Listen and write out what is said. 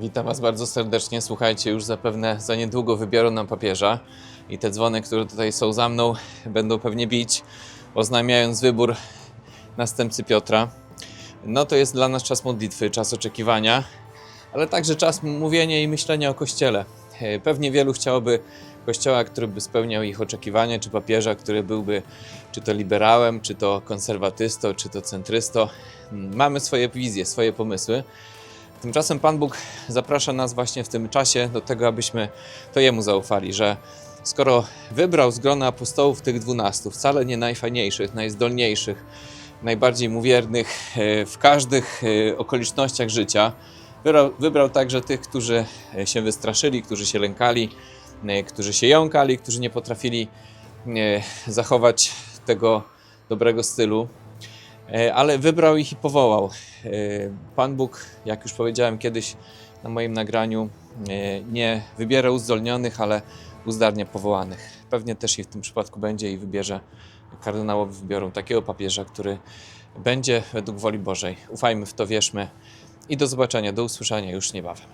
Witam Was bardzo serdecznie. Słuchajcie, już zapewne za niedługo wybiorą nam papieża i te dzwony, które tutaj są za mną, będą pewnie bić, oznajmiając wybór następcy Piotra. No to jest dla nas czas modlitwy, czas oczekiwania, ale także czas mówienia i myślenia o Kościele. Pewnie wielu chciałoby kościoła, który by spełniał ich oczekiwania, czy papieża, który byłby czy to liberałem, czy to konserwatystą, czy to centrysto. Mm, Mamy swoje wizje, swoje pomysły. Tymczasem Pan Bóg zaprasza nas właśnie w tym czasie do tego, abyśmy to Jemu zaufali, że skoro wybrał z grona apostołów tych dwunastu, wcale nie najfajniejszych, najzdolniejszych, najbardziej mu wiernych e, w każdych e, okolicznościach życia, wybrał, wybrał także tych, którzy e, się wystraszyli, którzy się lękali, którzy się jąkali, którzy nie potrafili zachować tego dobrego stylu, ale wybrał ich i powołał. E, Pan Bóg, jak już powiedziałem kiedyś na moim nagraniu, e, nie wybiera uzdolnionych, ale uzdarnia powołanych. Pewnie też i w tym przypadku będzie i wybierze, kardynałowie wybiorą takiego papieża, który będzie według woli Bożej. Ufajmy w to, wierzmy i do zobaczenia, do usłyszenia już niebawem.